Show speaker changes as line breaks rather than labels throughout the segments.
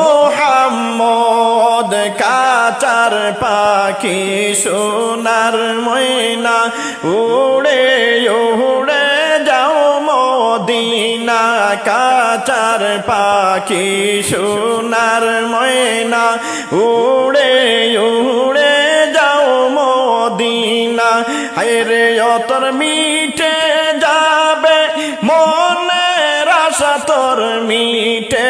মোহাম্মদ কাচার পাখি সোনার ময়না, উড়ে উড়ে যাও মদিনা, কাচার পাখি সোনার ময়না, উড়ে উড়ে যাও মদিনা, হায়রে অতর মিটে যাবে মনের আশা, তোর মিটে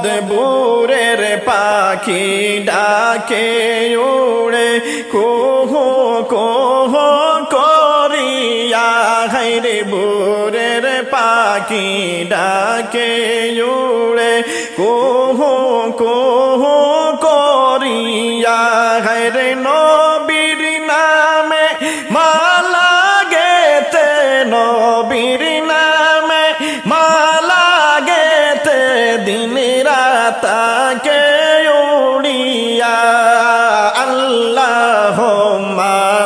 মোহাম্মদ বুরের পাখি ডাকে উড়ে, কোহ কোহ করিয়া হাইরে বুরের পাখি ডাকে উড়ে, কোহ, কুহু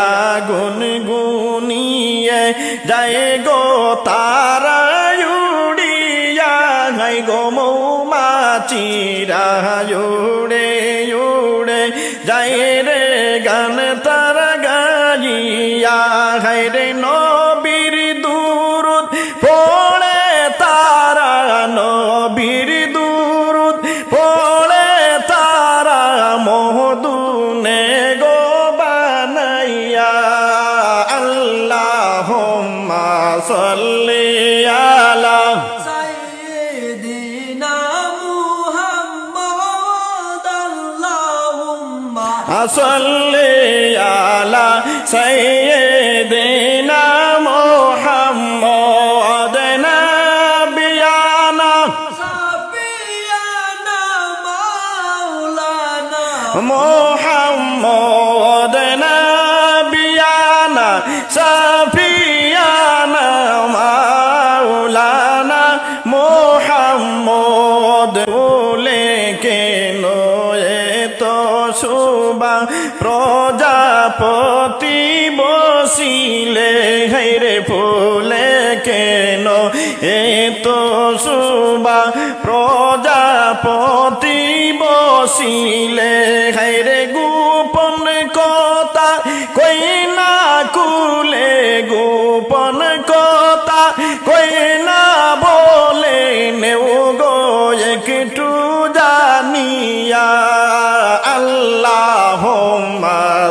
মৌমাসিরা গুনগুনিয়ে যায় গো তারা উড়িয়া গাই গো মৌমাচিরা উড়ে উড়ে যায় রে গান তারা গাইয়া হাই রে নবীর
اللهم
صلي على سيدنا محمد نبينا
شفيعنا مولانا
محمد প্রজাপতি বসিলে হেরে ফুলে কেন? এত সুবা প্রজাপতি বসিলে হেরে গোপন কথা কই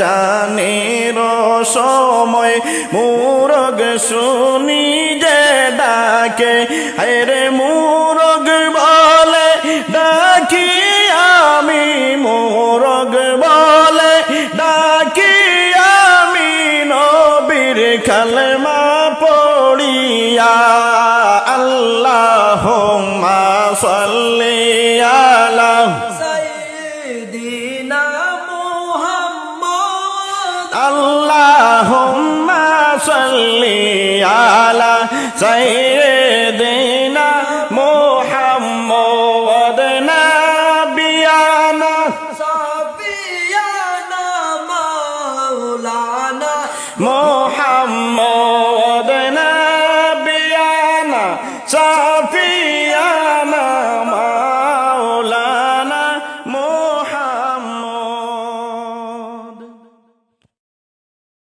জানের সময় মুরগ শুনি যে ডাকে। হেরে মুরগ বলে, ডাকি আমি মুরগ বলে, ডাকি আমি নবীর কালমা পড়িয়া। আল্লাহ সাল্লি 在